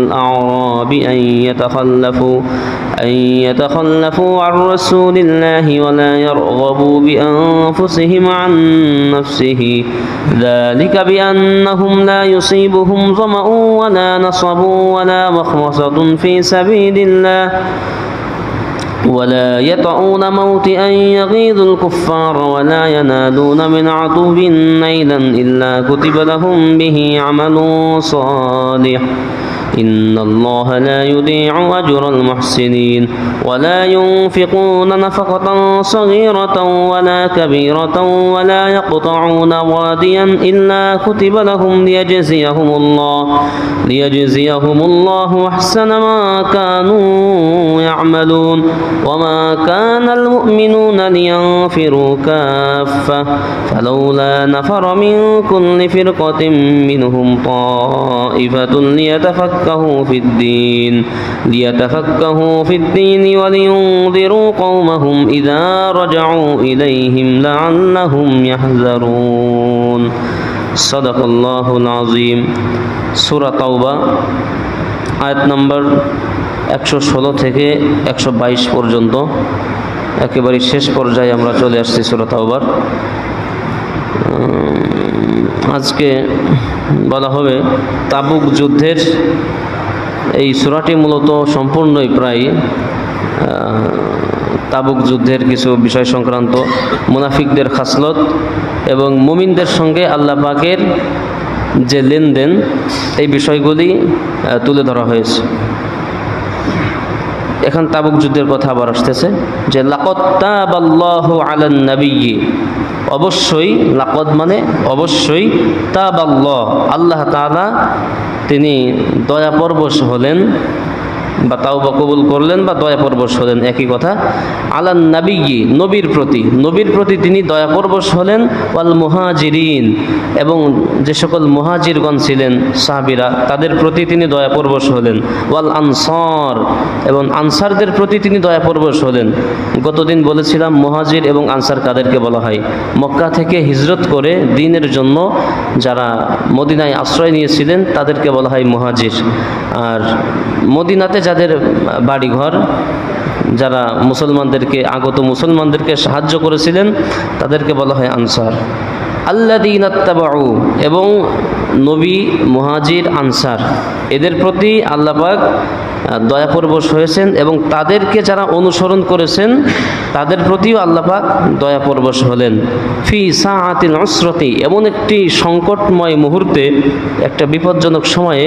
الأعراب أن يتخلفوا أن يتخلفوا عن رسول الله ولا يرغبوا بأنفسهم عن نفسه. ذلك بأنهم لا يصيبهم ظمأ ولا نصب ولا مخمصة في سبيل الله. ولا يطعون موطئا يغيظ الكفار ولا ينالون من عدو نيلا إلا كتب لهم به عمل صالح. إن الله لا يضيع أجر المحسنين ولا ينفقون نفقة صغيرة ولا كبيرة ولا يقطعون واديا إلا كتب لهم ليجزيهم الله ليجزيهم الله أحسن ما كانوا يعملون وما كان المؤمنون لينفروا كافة فلولا نفر من كل فرقة منهم طائفة ليتفكهوا في الدين ليتفكهوا في الدين ولينذروا قومهم إذا رجعوا إليهم لعلهم يحذرون صدق الله العظيم سورة توبة আয়াত নম্বর একশো ষোলো থেকে একশো বাইশ পর্যন্ত একেবারে শেষ পর্যায়ে আমরা চলে আসছি সুরত আবার আজকে বলা হবে, তাবুক যুদ্ধের এই সুরাটি মূলত সম্পূর্ণই প্রায় তাবুক যুদ্ধের কিছু বিষয় সংক্রান্ত, মুনাফিকদের খাসলত এবং মুমিনদের সঙ্গে আল্লাহ পাকের যে লেনদেন, এই বিষয়গুলি তুলে ধরা হয়েছে। এখন তাবুক যুদ্ধের কথা আবার আসতেছে যে লাকত্তাবাল্লাহু আলান নবী অবশ্যই লাকত মানে অবশ্যই তাবাল্লাহ। আল্লাহ তাআলা তিনি দয়া পরবশ হলেন বা তাও কবুল করলেন বা দয়া পরবশ হলেন, একই কথা। আলান নাবিয়্যি, নবীর প্রতি। নবীর প্রতি তিনি দয়া পরবশ হলেন, ওয়াল মুহাজিরিন। এবং যে সকল মুহাজিরগণ ছিলেন, সাহাবিরা, তাদের প্রতি তিনি দয়া পরবশ হলেন। ওয়াল আনসার, এবং আনসারদের প্রতি তিনি দয়া পরবশ হলেন। গতদিন বলেছিলাম, মুহাজির এবং আনসার কাদেরকে বলা হয়? মক্কা থেকে হিজরত করে দিনের জন্য যারা মদিনায় আশ্রয় নিয়েছিলেন, তাদেরকে বলা হয় মুহাজির। আর মদিনাতে যাদের বাড়িঘর, যারা মুসলমানদেরকে, আগত মুসলমানদেরকে সাহায্য করেছিলেন, তাদেরকে বলা হয় আনসার। আল্লাদিন আত্তাবাউ এবং নবী মুহাজির আনসার, এদের প্রতি আল্লাপাক দয়াপরবশ হয়েছেন এবং তাদেরকে যারা অনুসরণ করেছেন, তাদের প্রতিও আল্লাপাক দয়াপরবশ হলেন। ফি সাআতিল অসরতি এমন একটি সংকটময় মুহূর্তে, একটা বিপজ্জনক সময়ে